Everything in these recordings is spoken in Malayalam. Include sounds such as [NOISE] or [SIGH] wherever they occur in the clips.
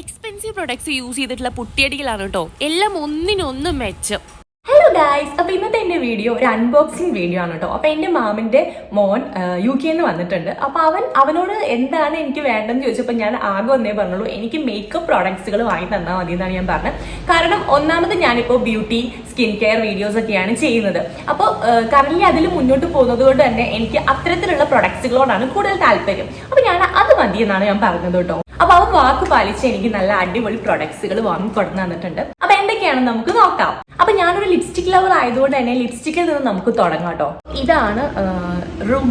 എക്സ്പെൻസീവ് പ്രൊഡക്ട്സ് യൂസ് ചെയ്തിട്ടുള്ള പുട്ടിയടികളാണ് കേട്ടോ എല്ലാം ഒന്നിനൊന്നും മെച്ചം. ഹലോ ഗായ്സ് അപ്പൊ ഇന്നത്തെ എന്റെ വീഡിയോ ഒരു അൺബോക്സിംഗ് വീഡിയോ ആണ് കേട്ടോ അപ്പൊ എന്റെ മാമിന്റെ മോൻ യു കെ എന്ന് വന്നിട്ടുണ്ട്. അപ്പൊ അവൻ അവനോട് എന്താണ് എനിക്ക് വേണ്ടതെന്ന് ചോദിച്ചപ്പോൾ ഞാൻ ആകെ ഒന്നേ പറഞ്ഞുള്ളൂ. എനിക്ക് മേക്കപ്പ് പ്രോഡക്ട്സുകൾ വാങ്ങി തന്നാൽ മതി എന്നാണ് ഞാൻ പറഞ്ഞത്. കാരണം ഒന്നാമത് ഞാനിപ്പോൾ ബ്യൂട്ടി സ്കിൻ കെയർ വീഡിയോസ് ഒക്കെയാണ് ചെയ്യുന്നത്. അപ്പോൾ കറന്റ് അതിൽ മുന്നോട്ട് പോകുന്നത് കൊണ്ട് തന്നെ എനിക്ക് അത്തരത്തിലുള്ള പ്രൊഡക്ട്സുകളോടാണ് കൂടുതൽ താല്പര്യം. അപ്പൊ ഞാൻ അത് മതി എന്നാണ് ഞാൻ പറഞ്ഞത് കേട്ടോ അപ്പൊ അവൻ വാക്ക് പാലിച്ച് എനിക്ക് നല്ല അടിപൊളി പ്രൊഡക്ട്സുകൾ വാങ്ങി കൊടുന്നു തന്നിട്ടുണ്ട്. അപ്പൊ എന്തൊക്കെയാണെന്ന് നമുക്ക് നോക്കാം. അപ്പൊ ഞാനൊരു ലിപ്സ്റ്റിക് ലവർ ആയതുകൊണ്ട് തന്നെ ലിപ്സ്റ്റിക്കിൽ നിന്ന് നമുക്ക് തുടങ്ങാം കേട്ടോ ഇതാണ്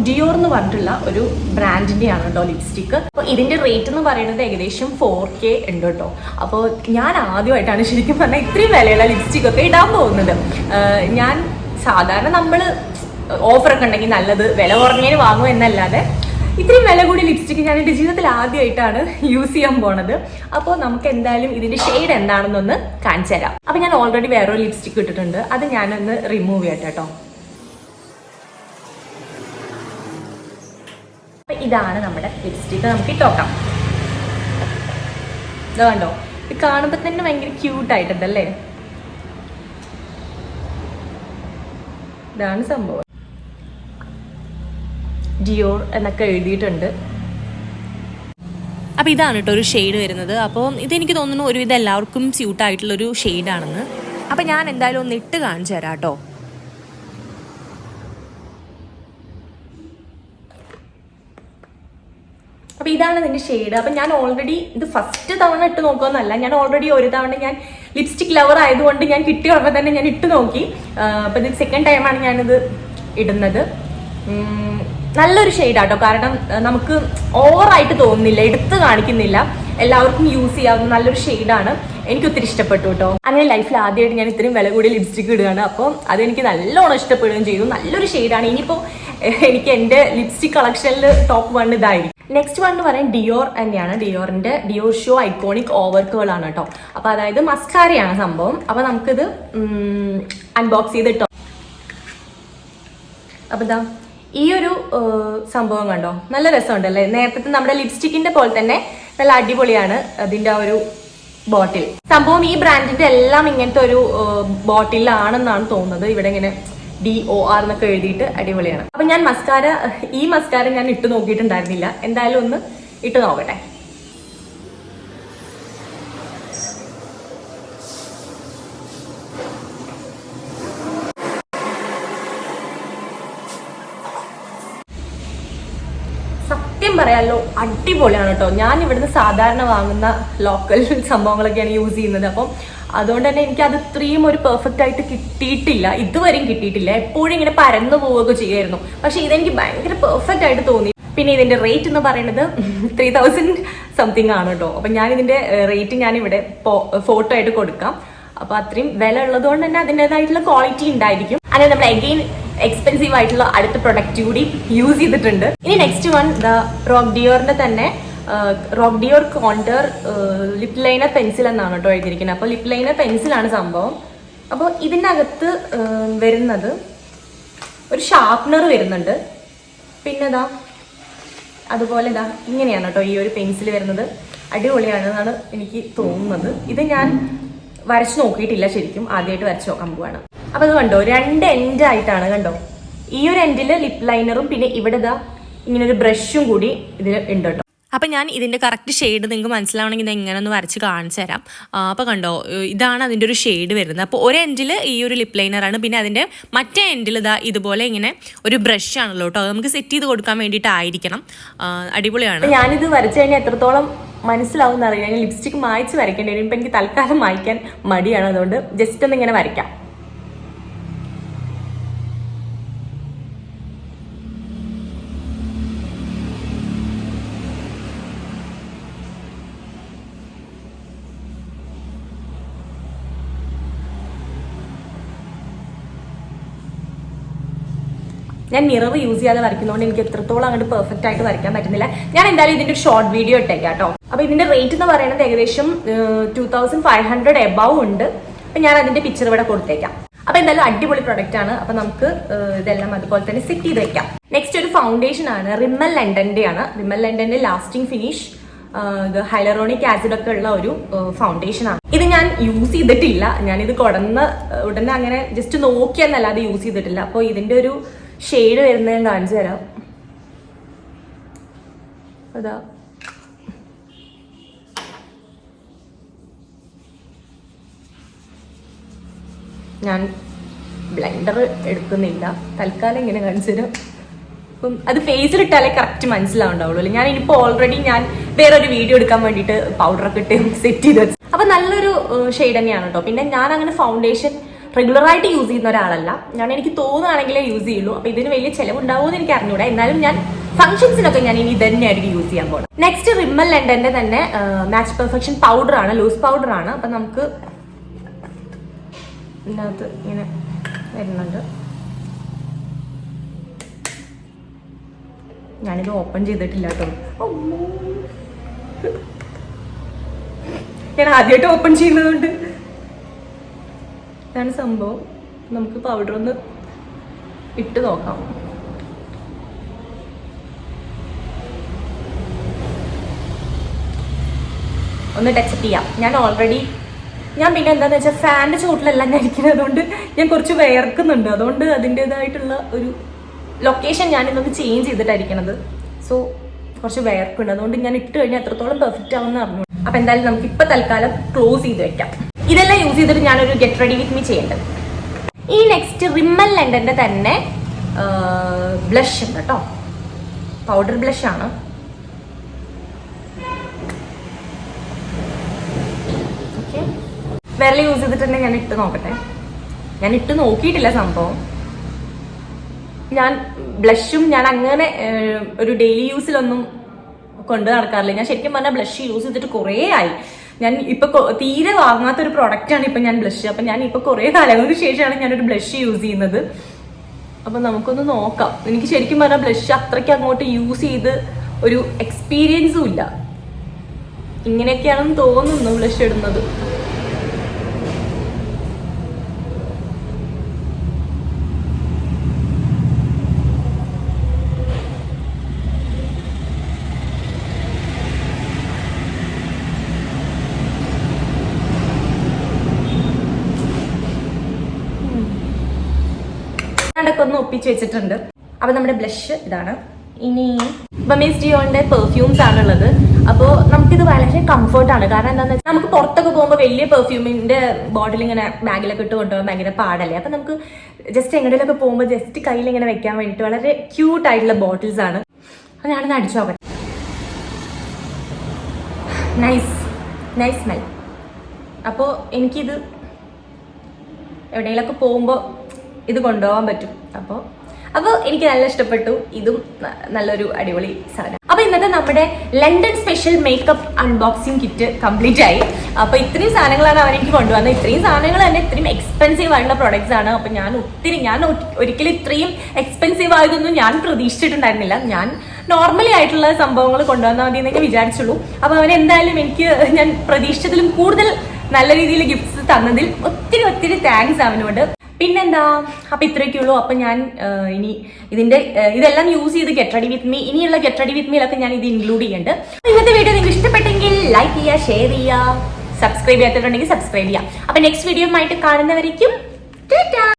ഡിയോർ എന്ന് പറഞ്ഞിട്ടുള്ള ഒരു ബ്രാൻഡിന്റെ ആണ് കേട്ടോ ലിപ്സ്റ്റിക് അപ്പൊ ഇതിന്റെ റേറ്റ് എന്ന് പറയുന്നത് ഏകദേശം ഫോർ കെ ഉണ്ട് കേട്ടോ അപ്പോൾ ഞാൻ ആദ്യമായിട്ടാണ് ശരിക്കും പറഞ്ഞാൽ ഇത്രയും വിലയുള്ള ലിപ്സ്റ്റിക് ഒക്കെ ഇടാൻ പോകുന്നത്. ഞാൻ സാധാരണ നമ്മൾ ഓഫറൊക്കെ ഉണ്ടെങ്കിൽ നല്ലത് വില കുറഞ്ഞതിന് വാങ്ങും എന്നല്ലാതെ ഇത്രയും വില കൂടി ലിപ്സ്റ്റിക് ഞാൻ എന്റെ ജീവിതത്തിൽ ആദ്യമായിട്ടാണ് യൂസ് ചെയ്യാൻ പോണത്. അപ്പോൾ നമുക്ക് എന്തായാലും ഇതിന്റെ ഷെയ്ഡ് എന്താണെന്നൊന്ന് കാണിച്ചു തരാം. അപ്പൊ ഞാൻ ഓൾറെഡി വേറൊരു ലിപ്സ്റ്റിക് ഇട്ടിട്ടുണ്ട്. അത് ഞാനൊന്ന് റിമൂവ് ചെയ്യട്ടെ കേട്ടോ. അപ്പം ഇതാണ് നമ്മുടെ ലിപ്സ്റ്റിക്ക് നമുക്ക് ഇട്ടോക്കാം ഇത് കണ്ടോ? ഇത് കാണുമ്പോൾ തന്നെ ഭയങ്കര ക്യൂട്ട് ആയിട്ടുണ്ടല്ലേ ഇതാണ് സംഭവം. ഡിയോർ എന്നൊക്കെ എഴുതിയിട്ടുണ്ട്. അപ്പോൾ ഇതാണ് കേട്ടോ ഒരു ഷെയ്ഡ് വരുന്നത്. അപ്പോൾ ഇതെനിക്ക് തോന്നുന്നു ഒരുവിധം എല്ലാവർക്കും സ്യൂട്ട് ആയിട്ടുള്ള ഒരു ഷെയ്ഡാണെന്ന് അപ്പോൾ ഞാൻ എന്തായാലും ഒന്ന് ഇട്ട് കാണിച്ചു തരാം കേട്ടോ. അപ്പൊ ഇതാണ് ഇതിന്റെ ഷെയ്ഡ് അപ്പൊ ഞാൻ ഓൾറെഡി ഇത് ഫസ്റ്റ് തവണ ഇട്ട് നോക്കുമെന്നല്ല ഞാൻ ഓൾറെഡി ഒരു തവണ ഞാൻ ലിപ്സ്റ്റിക് ലവർ ആയതുകൊണ്ട് ഞാൻ കിട്ടിയ ഉടനെ തന്നെ ഞാൻ ഇട്ട് നോക്കി. അപ്പൊ ഇത് സെക്കൻഡ് ടൈമാണ് ഞാനിത് ഇടുന്നത്. നല്ലൊരു ഷെയ്ഡാട്ടോ കാരണം നമുക്ക് ഓവറായിട്ട് തോന്നുന്നില്ല എടുത്ത് കാണിക്കുന്നില്ല. എല്ലാവർക്കും യൂസ് ചെയ്യാവുന്ന നല്ലൊരു ഷെയ്ഡാണ് എനിക്ക് ഒത്തിരി ഇഷ്ടപ്പെട്ടു കേട്ടോ. അങ്ങനെ ലൈഫിൽ ആദ്യമായിട്ട് ഞാൻ ഇത്രയും വില കൂടിയ ലിപ്സ്റ്റിക് ഇടുകയാണ്. അപ്പോൾ അതെനിക്ക് നല്ലോണം ഇഷ്ടപ്പെടുകയും ചെയ്തു. നല്ലൊരു ഷെയ്ഡാണ് ഇനിയിപ്പോൾ എനിക്ക് എന്റെ ലിപ്സ്റ്റിക് കളക്ഷനിൽ ടോപ്പ് വൺ ഇതായിരിക്കും. നെക്സ്റ്റ് വൺ എന്ന് പറയുന്നത് ഡിയോർ തന്നെയാണ്. ഡിയോറിന്റെ ഡിയോർ ഷോ ഐക്കോണിക് ഓവർക്കുകളാണ് കേട്ടോ. അപ്പോൾ അതായത് മസ്കാരയാണ് സംഭവം. അപ്പോൾ നമുക്കിത് അൺബോക്സ് ചെയ്തിട്ടോ. അപ്പോൾ ഇതാ ഈ ഒരു സംഭവം കണ്ടോ? നല്ല രസമുണ്ടല്ലേ? നേരത്തെ നമ്മുടെ ലിപ്സ്റ്റിക്കിന്റെ പോലെ തന്നെ നല്ല അടിപൊളിയാണ് അതിന്റെ ഒരു ബോട്ടിൽ. സംഭവം ഈ ബ്രാൻഡിന്റെ എല്ലാം ഇങ്ങനത്തെ ഒരു ബോട്ടിലാണെന്നാണ് തോന്നുന്നത്. ഇവിടെ ഇങ്ങനെ ഡി ഒ ആർ എന്നൊക്കെ എഴുതിയിട്ട് അടിപൊളിയാണ്. അപ്പൊ ഞാൻ മസ്കാര ഈ മസ്കാര ഞാൻ ഇട്ട് നോക്കിയിട്ടുണ്ടായിരുന്നില്ല. എന്തായാലും ഒന്ന് ഇട്ട് നോക്കട്ടെ. പറയാലോ അടിപൊളിയാണ് കേട്ടോ ഞാൻ ഇവിടുന്ന് സാധാരണ വാങ്ങുന്ന ലോക്കൽ [LAUGHS] സംഭവങ്ങളൊക്കെയാണ് യൂസ് ചെയ്യുന്നത്. അപ്പം അതുകൊണ്ട് തന്നെ എനിക്ക് അത് ഇത്രയും ഒരു പെർഫെക്റ്റ് ആയിട്ട് കിട്ടിയിട്ടില്ല. ഇതുവരെയും കിട്ടിയിട്ടില്ല. എപ്പോഴും ഇങ്ങനെ പരന്നു പോവുകയൊക്കെ ചെയ്യായിരുന്നു പക്ഷെ ഇതെനിക്ക് ഭയങ്കര പെർഫെക്റ്റ് ആയിട്ട് തോന്നി. പിന്നെ ഇതിന്റെ റേറ്റ് എന്ന് പറയുന്നത് ത്രീ തൗസൻഡ് സംതിങ് ആണ് കേട്ടോ അപ്പൊ ഞാൻ ഇതിന്റെ റേറ്റ് ഞാൻ ഇവിടെ ഫോട്ടോ ആയിട്ട് കൊടുക്കാം. അപ്പൊ അത്രയും വില ഉള്ളതുകൊണ്ട് തന്നെ അതിന്റെതായിട്ടുള്ള ക്വാളിറ്റി ഉണ്ടായിരിക്കും. അങ്ങനെ നമ്മൾ അഗെയിൻ എക്സ്പെൻസീവ് ആയിട്ടുള്ള അടുത്ത പ്രൊഡക്റ്റ് കൂടി യൂസ് ചെയ്തിട്ടുണ്ട്. ഇനി നെക്സ്റ്റ് വൺ ദ റോക്ക് ഡിയോറിന്റെ തന്നെ rock Dior contour lip liner pencil എന്നാണ് കേട്ടോ എഴുതിയിരിക്കുന്നത്. അപ്പോൾ ലിപ് ലൈനർ പെൻസിലാണ് സംഭവം. അപ്പോൾ ഇതിനകത്ത് വരുന്നത് ഒരു ഷാർപ്നർ വരുന്നുണ്ട്. പിന്നെ ഇതാ അതുപോലെ ഇതാ ഇങ്ങനെയാണ് കേട്ടോ ഈ ഒരു പെൻസിൽ വരുന്നത്. അടിപൊളിയാണെന്നാണ് എനിക്ക് തോന്നുന്നത്. ഇത് ഞാൻ വരച്ച് നോക്കിയിട്ടില്ല ശരിക്കും. ആദ്യമായിട്ട് വരച്ച് നോക്കാൻ പോവാണ്. അപ്പൊ അത് കണ്ടോ രണ്ട് എൻഡ് ആയിട്ടാണ് കണ്ടോ. ഈ ഒരു എൻഡിൽ ലിപ് ലൈനറും പിന്നെ ഇവിടെ ഇതാ ഇങ്ങനെ ഒരു ബ്രഷും കൂടി ഇതിൽ ഉണ്ട് കേട്ടോ. അപ്പം ഞാൻ ഇതിന്റെ കറക്റ്റ് ഷെയ്ഡ് നിങ്ങൾക്ക് മനസ്സിലാവണമെങ്കിൽ ഇത് എങ്ങനെ ഒന്ന് വരച്ച് കാണിച്ചു തരാം. അപ്പോൾ കണ്ടോ ഇതാണ് അതിന്റെ ഒരു ഷെയ്ഡ് വരുന്നത്. അപ്പോൾ ഒരു എൻഡിൽ ഈ ഒരു ലിപ് ലൈനറാണ് പിന്നെ അതിന്റെ മറ്റേ എൻഡിൽ ഇതാ ഇതുപോലെ ഇങ്ങനെ ഒരു ബ്രഷ് ആണല്ലോ കേട്ടോ. നമുക്ക് സെറ്റ് ചെയ്ത് കൊടുക്കാൻ വേണ്ടിയിട്ടായിരിക്കണം. ആയിരിക്കണം അടിപൊളിയാണ്. ഞാനിത് വരച്ചു കഴിഞ്ഞാൽ എത്രത്തോളം മനസ്സിലാവും അറിയാം ഞാൻ ലിപ്സ്റ്റിക് മായ്ച്ച് വരയ്ക്കേണ്ടി വരും. ഇപ്പൊ എനിക്ക് തൽക്കാലം മായ്ക്കാൻ മടിയാണ്. അതുകൊണ്ട് ജസ്റ്റ് ഒന്ന് ഇങ്ങനെ വരയ്ക്കാം. ഞാൻ മിറർ യൂസ് ചെയ്യാതെ വരയ്ക്കുന്നതുകൊണ്ട് എനിക്ക് എത്രത്തോളം അങ്ങോട്ട് പെർഫെക്റ്റ് ആയിട്ട് വരയ്ക്കാൻ പറ്റുന്നില്ല. ഞാൻ എന്തായാലും ഇതിന്റെ ഒരു ഷോർട്ട് വീഡിയോ ഇട്ടേക്കാം കേട്ടോ. അപ്പൊ ഇതിന്റെ റേറ്റ് എന്ന് പറയുന്നത് ഏകദേശം two thousand five hundred above ഉണ്ട്. അപ്പൊ ഞാൻ അതിന്റെ പിക്ചർ ഇവിടെ കൊടുത്തേക്കാം. അപ്പൊ എന്തായാലും അടിപൊളി പ്രൊഡക്റ്റ് ആണ്. അപ്പൊ നമുക്ക് ഇതെല്ലാം അതുപോലെ തന്നെ സെറ്റ് ചെയ്ത് വെക്കാം. നെക്സ്റ്റ് ഒരു ഫൗണ്ടേഷൻ ആണ് റിമ്മൽ ലണ്ടന്റെ ആണ്. റിമ്മൽ ലണ്ടന്റെ ലാസ്റ്റിംഗ് ഫിനിഷ് ഹൈലറോണിക് ആസിഡ് ഒക്കെ ഉള്ള ഒരു ഫൗണ്ടേഷൻ ആണ്. ഇത് ഞാൻ യൂസ് ചെയ്തിട്ടില്ല. ഞാനിത് കൊടന്ന് ഉടനെ അങ്ങനെ ജസ്റ്റ് നോക്കിയെന്നല്ലാതെ യൂസ് ചെയ്തിട്ടില്ല. അപ്പോൾ ഇതിന്റെ ഒരു ഷെയ്ഡ് വരുന്നത് ഞാൻ കാണിച്ചു തരാം. അതാ. ഞാൻ ബ്ലൈൻഡർ എടുക്കുന്നില്ല. തൽക്കാലം ഇങ്ങനെ കാണിച്ചു തരാം. അപ്പം അത് ഫേസിലിട്ടാലേ കറക്റ്റ് മനസ്സിലാവുണ്ടാവുള്ളൂ അല്ലേ? ഞാൻ ഇനിയിപ്പോൾ ഓൾറെഡി ഞാൻ വേറൊരു വീഡിയോ എടുക്കാൻ വേണ്ടിയിട്ട് പൗഡറൊക്കെ ഇട്ട് സെറ്റ് ചെയ്ത് വെച്ചു. അപ്പം നല്ലൊരു ഷെയ്ഡ് തന്നെയാണ് കേട്ടോ പിന്നെ ഞാൻ അങ്ങനെ ഫൗണ്ടേഷൻ റെഗുലറായിട്ട് യൂസ് ചെയ്യുന്ന ഒരാളല്ല. ഞാൻ എനിക്ക് തോന്നുകയാണെങ്കിലേ യൂസ് ചെയ്യുള്ളൂ. അപ്പൊ ഇതിന് വലിയ ചിലവുണ്ടാവുമെന്ന് എനിക്ക് അറിഞ്ഞൂടാ. എന്നാലും ഞാൻ ഫംഗ്ഷൻസിനൊക്കെ ഞാൻ ഇനി തന്നെയായിരിക്കും യൂസ് ചെയ്യാൻ പോകുന്നത് നെക്സ്റ്റ് റിമ്മൽ ലെൻഡന്റെ തന്നെ മാച്ച് പെർഫെക്ഷൻ പൗഡർ ആണ് ലൂസ് പൗഡർ ആണ്. അപ്പം നമുക്ക് ഇതിനകത്ത് ഇങ്ങനെ വരുന്നുണ്ട്. ഞാനിത് ഓപ്പൺ ചെയ്തിട്ടില്ല കേട്ടോ. ഞാൻ ആദ്യമായിട്ട് ഓപ്പൺ ചെയ്യുന്നതുകൊണ്ട്. ഇതാണ് സംഭവം. നമുക്ക് പൗഡർ ഒന്ന് ഇട്ട് നോക്കാം. ഒന്ന് ടച്ചപ്പ് ചെയ്യാം. ഞാൻ ഓൾറെഡി ഞാൻ പിന്നെ എന്താന്ന് വെച്ചാൽ ഫാനിന്റെ ചുവട്ടിലല്ല ഞാൻ ഇരിക്കുന്നത് അതുകൊണ്ട് ഞാൻ കുറച്ച് വേർക്കുന്നുണ്ട്. അതുകൊണ്ട് അതിന്റെതായിട്ടുള്ള ഒരു ലൊക്കേഷൻ ഞാൻ ഇന്നൊന്ന് ചേഞ്ച് ചെയ്തിട്ടായിരിക്കണത് സോ കുറച്ച് വേർക്കുണ്ട്. അതുകൊണ്ട് ഞാൻ ഇട്ട് കഴിഞ്ഞാൽ എത്രത്തോളം പെർഫെക്റ്റ് ആവുമെന്ന് അറിഞ്ഞു അപ്പൊ എന്തായാലും നമുക്ക് ഇപ്പൊ തൽക്കാലം ക്ലോസ് ചെയ്ത് വെക്കാം. ഇതെല്ലാം യൂസ് ചെയ്തിട്ട് ഞാനൊരു ഗെറ്റ് റെഡി വിത്ത് മീ ചെയ്യേണ്ടത്. ഈ നെക്സ്റ്റ് റിമ്മൽ ലെൻഡന്റെ തന്നെ ബ്ലഷ് ഉണ്ട് കേട്ടോ പൗഡർ ബ്ലഷ് ആണ്. വിരൽ യൂസ് ചെയ്തിട്ടുണ്ടെങ്കിൽ ഞാൻ ഇട്ട് നോക്കട്ടെ. ഞാൻ ഇട്ട് നോക്കിയിട്ടില്ല സംഭവം. ഞാൻ ബ്ലഷും ഞാൻ അങ്ങനെ ഒരു ഡെയിലി യൂസിലൊന്നും കൊണ്ട് നടക്കാറില്ല. ഞാൻ ശരിക്കും പറഞ്ഞാൽ ബ്ലഷ് യൂസ് ചെയ്തിട്ട് കുറേ ആയി. ഞാൻ ഇപ്പൊ തീരെ വാങ്ങാത്ത ഒരു പ്രോഡക്റ്റ് ആണ് ഇപ്പൊ ഞാൻ ബ്ലഷ് അപ്പൊ ഞാൻ ഇപ്പൊ കുറെ കാലങ്ങൾക്ക് ശേഷമാണ് ഞാനൊരു ബ്ലഷ് യൂസ് ചെയ്യുന്നത്. അപ്പൊ നമുക്കൊന്ന് നോക്കാം. എനിക്ക് ശരിക്കും പറഞ്ഞാൽ ബ്ലഷ് അത്രയ്ക്ക് അങ്ങോട്ട് യൂസ് ചെയ്ത് ഒരു എക്സ്പീരിയൻസും ഇല്ല. ഇങ്ങനെയൊക്കെയാണെന്ന് തോന്നുന്നു ബ്ലഷ് ഇടുന്നത്. ഒന്ന് ഒപ്പിച്ച് വെച്ചിട്ടുണ്ട്. അപ്പൊ നമ്മുടെ ബ്ലഷ് ഇതാണ്. ഇനി ബമീസ് ഡിയോന്റെ പെർഫ്യൂംസ് ആണുള്ളത്. അപ്പോൾ നമുക്കിത് വളരെ കംഫർട്ടാണ് കാരണം എന്താണെന്ന് വെച്ചാൽ നമുക്ക് പുറത്തൊക്കെ പോകുമ്പോൾ വലിയ പെർഫ്യൂമിന്റെ ബോട്ടിൽ ഇങ്ങനെ ബാഗിലൊക്കെ ഇട്ട് കൊണ്ടുപോകാൻ ഭയങ്കര പാടല്ലേ? അപ്പൊ നമുക്ക് ജസ്റ്റ് എങ്ങനെയൊക്കെ പോകുമ്പോൾ ജസ്റ്റ് കയ്യിൽ ഇങ്ങനെ വെക്കാൻ വേണ്ടിയിട്ട് വളരെ ക്യൂട്ട് ആയിട്ടുള്ള ബോട്ടിൽസ് ആണ്. അപ്പൊ ഞാനൊന്ന് അടിച്ചു നോക്കാം നൈസ് നൈസ് സ്മെൽ അപ്പോൾ എനിക്കിത് എവിടെയെങ്കിലൊക്കെ പോകുമ്പോൾ ഇത് കൊണ്ടുപോകാൻ പറ്റും. അപ്പോൾ അപ്പോൾ എനിക്ക് നല്ല ഇഷ്ടപ്പെട്ടു. ഇതും നല്ലൊരു അടിപൊളി സാധനം. അപ്പോൾ ഇന്നത്തെ നമ്മുടെ London special makeup unboxing kit complete ആയി. അപ്പോൾ ഇത്രയും സാധനങ്ങളാണ് അവനെനിക്ക് കൊണ്ടുവന്നത്. ഇത്രയും സാധനങ്ങൾ തന്നെ ഇത്രയും എക്സ്പെൻസീവ് ആയിട്ടുള്ള പ്രോഡക്റ്റ്സ് ആണ്. അപ്പോൾ ഞാൻ ഒത്തിരി ഞാൻ ഒരിക്കലും ഇത്രയും എക്സ്പെൻസീവ് ആയതൊന്നും ഞാൻ പ്രതീക്ഷിച്ചിട്ടുണ്ടായിരുന്നില്ല. ഞാൻ നോർമലി ആയിട്ടുള്ള സംഭവങ്ങൾ കൊണ്ടുവന്നാൽ മതി എന്നൊക്കെ വിചാരിച്ചുള്ളൂ. അപ്പോൾ അവൻ എന്തായാലും എനിക്ക് ഞാൻ പ്രതീക്ഷിച്ചതിലും കൂടുതൽ നല്ല രീതിയിൽ ഗിഫ്റ്റ്സ് തന്നതിൽ ഒത്തിരി ഒത്തിരി താങ്ക്സ് അവനോട്. പിന്നെന്താ? അപ്പൊ ഇത്രയൊക്കെ ഉള്ളൂ. അപ്പൊ ഞാൻ ഇനി ഇതിന്റെ ഇതെല്ലാം യൂസ് ചെയ്ത് ഗെറ്റ് റെഡി വിത്ത് മീ ഇനിയുള്ള ഗെറ്റ് റെഡി വിത്ത് മീലൊക്കെ ഞാൻ ഇത് ഇൻക്ലൂഡ് ചെയ്യുന്നുണ്ട് ഇന്നത്തെ വീഡിയോ നിങ്ങൾക്ക് ഇഷ്ടപ്പെട്ടെങ്കിൽ ലൈക്ക് ചെയ്യുക ഷെയർ ചെയ്യുക സബ്സ്ക്രൈബ് ചെയ്യാത്തിട്ടുണ്ടെങ്കിൽ സബ്സ്ക്രൈബ് ചെയ്യുക. അപ്പൊ നെക്സ്റ്റ് വീഡിയോ ആയിട്ട് കാണുന്നവരേക്കും